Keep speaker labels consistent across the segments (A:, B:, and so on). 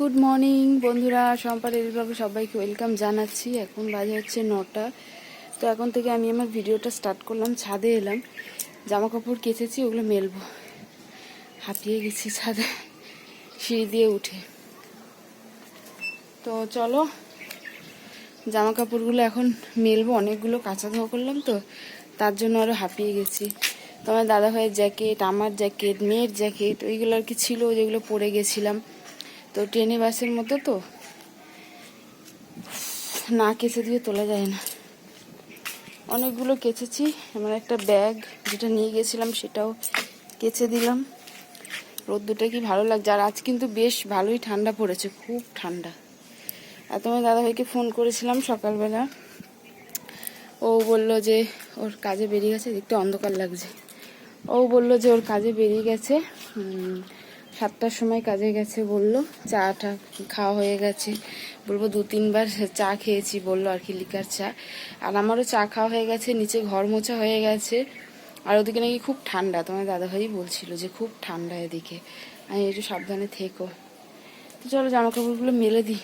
A: Good morning বন্ধুরা সম্পার এরিবাবু সবাইকে welcome জানাচ্ছি। এখন বাজে হচ্ছে নটা। তো এখন থেকে আমি আমার ভিডিওটা স্টার্ট করলাম, ছাদে এলাম। জামা কাপড় কেচেছি, ওগুলো মেলবো। হাঁপিয়ে গেছি ছাদে, সিঁড়ি দিয়ে উঠে। তো চলো জামা কাপড়গুলো এখন মেলবো, অনেকগুলো কাঁচা ধোয়া করলাম তো, তার জন্য আরও হাঁপিয়ে গেছি। তোমার দাদা ভাইয়ের জ্যাকেট আমার জ্যাকেট মেয়ের জ্যাকেট ওইগুলো আর কি ছিল, যেগুলো পরে গেছিলাম। তো ট্রেনে বাসের মতো তো না কেচে দিয়ে তোলা যায় না। অনেকগুলো কেচেছি, আমার একটা ব্যাগ যেটা নিয়ে গেছিলাম সেটাও কেচে দিলাম। রোদ্দুটা কি ভালো লাগছে? আর আজ কিন্তু বেশ ভালোই ঠান্ডা পড়েছে, খুব ঠান্ডা। আর তোমার দাদাভাইকে ফোন করেছিলাম সকালবেলা। ও বলল যে ওর কাজে বেরিয়ে গেছে, একটু অন্ধকার লাগছে। ও বলল যে ওর কাজে বেরিয়ে গেছে। সাতটার সময় কাজে গেছে, বলল, চাটা খাওয়া হয়ে গেছে। বলব, দু তিনবার চা খেয়েছি, বলল, আর কি লিকার চা। আর আমারও চা খাওয়া হয়ে গেছে, নিচে ঘর মোছা হয়ে গেছে। আর ওদিকে নাকি খুব ঠান্ডা, তোমার দাদাভাই বলছিল যে খুব ঠান্ডা এদিকে। আমি একটু সাবধানে থেকো। তো চলো জামা কাপড়গুলো মেলে দিই।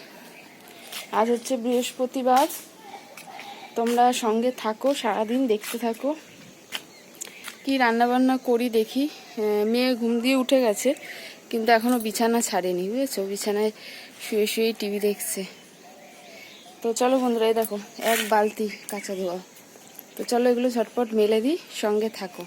A: আজ হচ্ছে বৃহস্পতিবার। তোমরা সঙ্গে থাকো, সারাদিন দেখতে থাকো। কি রান্না বান্না করি দেখি। মেয়ে ঘুম দিয়ে উঠে গেছে। কিন্তু এখনও বিছানা ছাড়েনি, বুঝেছ? বিছানায় শুয়ে শুয়ে টিভি দেখছে। তো চলো বন্ধুরা, এই দেখো, এক বালতি কাঁচা ধোয়া। তো চলো এগুলো ঝটপট মেলে দিই, সঙ্গে থাকো।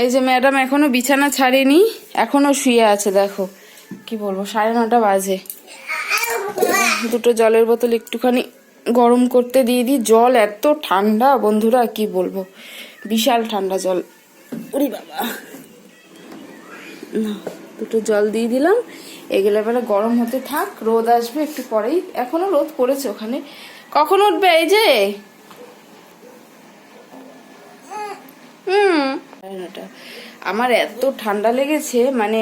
A: এই যে ম্যাডাম এখনও বিছানা ছাড়েনি, এখনও শুয়ে আছে, দেখো। কি বলব, সাড়ে নটা বাজে। দুটো জলের বোতল একটুখানি গরম করতে দিয়ে দিই। জল এত ঠান্ডা, বন্ধুরা, কি বলব? বিশাল ঠান্ডা জল। ওরে বাবা। না, দুটো জল দিয়ে দিলাম। এগুলো এবারে গরম হতে থাক, রোদ আসবে একটু পরেই। এখনও রোদ পড়েছে ওখানে। কখন উঠবে এই যে? আমার এত ঠান্ডা লেগেছে মানে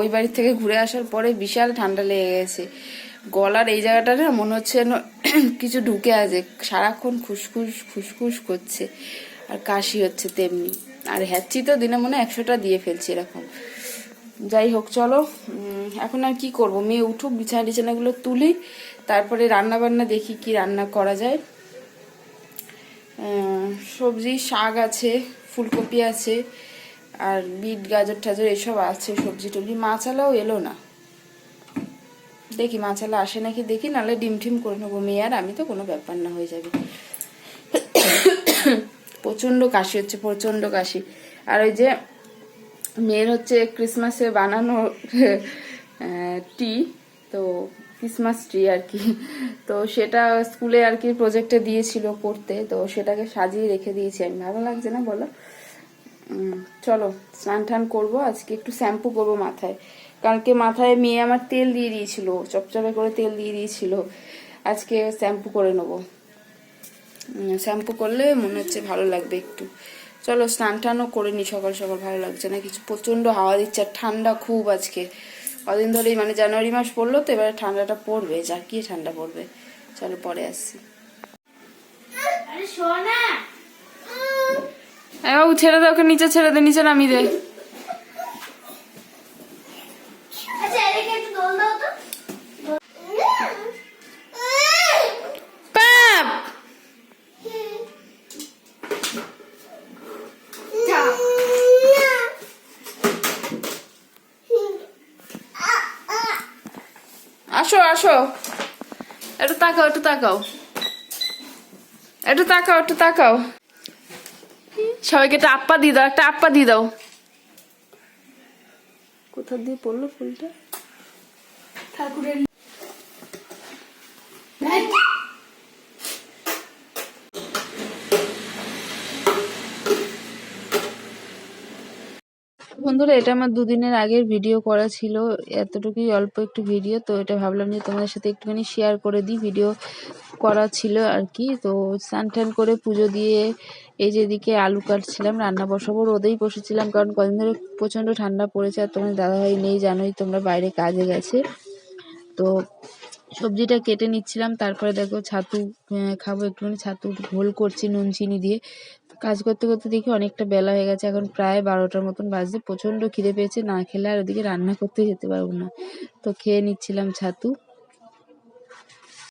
A: ওই বাড়ি থেকে ঘুরে আসার পরে বিশাল ঠান্ডা লেগে গেছে। গলার এই জায়গাটা না মনে হচ্ছে কিছু ঢুকে আছে, সারাক্ষণ খুসখুস খুসখুস করছে, আর কাশি হচ্ছে তেমনি। আর হ্যাচ্ছি তো দিনে মনে একশোটা দিয়ে ফেলছি এরকম। যাই হোক, চলো এখন আর কি করব? মেয়ে উঠুক, বিছানা টিছানাগুলো তুলি, তারপরে রান্না বান্না দেখি কি রান্না করা যায়। সবজি, শাক আছে। ফুলকপি আছে, আর বিট, গাজর, টাজর, এসব আছে, সবজি টবজি। মাছালাও এলো না। দেখি মাছালা আসে নাকি, দেখি, নাহলে ডিম টিম করে নেব। মেয়ে আর আমি তো কোনো ব্যাপার না, হয়ে যাবে। প্রচণ্ড কাশি হচ্ছে, প্রচণ্ড কাশি। আর ওই যে মেয়ের হচ্ছে ক্রিসমাসে বানানো টি তো ক্রিসমাস ট্রি আর কি তো সেটা স্কুলে আর কি প্রজেক্টে দিয়েছিল করতে, তো সেটাকে সাজিয়ে রেখে দিয়েছি আমি। ভালো লাগছে না বলো? চলো, স্নান টান করব, আজকে একটু শ্যাম্পু করব মাথায়। কালকে মাথায় মেয়ে আমার তেল দিয়ে দিয়েছিল, চপচপে করে তেল দিয়ে দিয়েছিল। আজকে শ্যাম্পু করে নেব। শ্যাম্পু করলে মনে হচ্ছে ভালো লাগবে একটু। চলো, স্নান টানও করে নি সকাল সকাল, ভালো লাগছে না কিছু। প্রচণ্ড হাওয়া দিচ্ছে আর ঠান্ডা খুব আজকে। কদিন ধরেই মানে জানুয়ারি মাস পড়ল তো এবারে ঠান্ডাটা পড়বে যা কি ঠান্ডা পড়বে। চলো পরে আসছি। ছেড়ে দে ওকে নিচে ছেড়ে দে নিচে নামিয়ে দে
B: আচ্ছা এদিকে একটু দোল দাও তো
A: প্যাপ আসো আসো। একটু তাকাও একটু তাকাও। একটু তাকাও একটু তাকাও। সবাইকে একটা আপ্পা দিয়ে দাও একটা আপ্পা দিয়ে দাও। কোথা দিয়ে পড়ল ফুলটা?
B: ঠাকুরের
A: বন্ধুরা, এটা আমার দুদিনের আগের ভিডিও করা ছিল। এতটুকুই অল্প একটু ভিডিও তো এটা ভাবলাম যে তোমাদের সাথে একটুখানি শেয়ার করে দিই। ভিডিও করা ছিল আর কি। তো স্নান করে পুজো দিয়ে এই যেদিকে আলু কাটছিলাম, রান্না বসাবো, রোদেই বসেছিলাম। কারণ কদিন ধরে প্রচণ্ড ঠান্ডা পড়েছে আর তোমার দাদাভাই নেই, জানোই তোমরা বাইরে কাজে গেছে। তো সবজিটা কেটে নিচ্ছিলাম, তারপরে দেখো ছাতু খাব, একটুখানি ছাতু ঘোল করছি নুন চিনি দিয়ে। কাজ করতে করতে দেখি অনেকটা বেলা হয়ে গেছে। এখন প্রায় বারোটার মতন বাজে প্রচণ্ড খিদে পেয়েছে। না খেলে আর ওদিকে রান্না করতে যেতে পারব না। তো খেয়ে নিচ্ছিলাম ছাতু।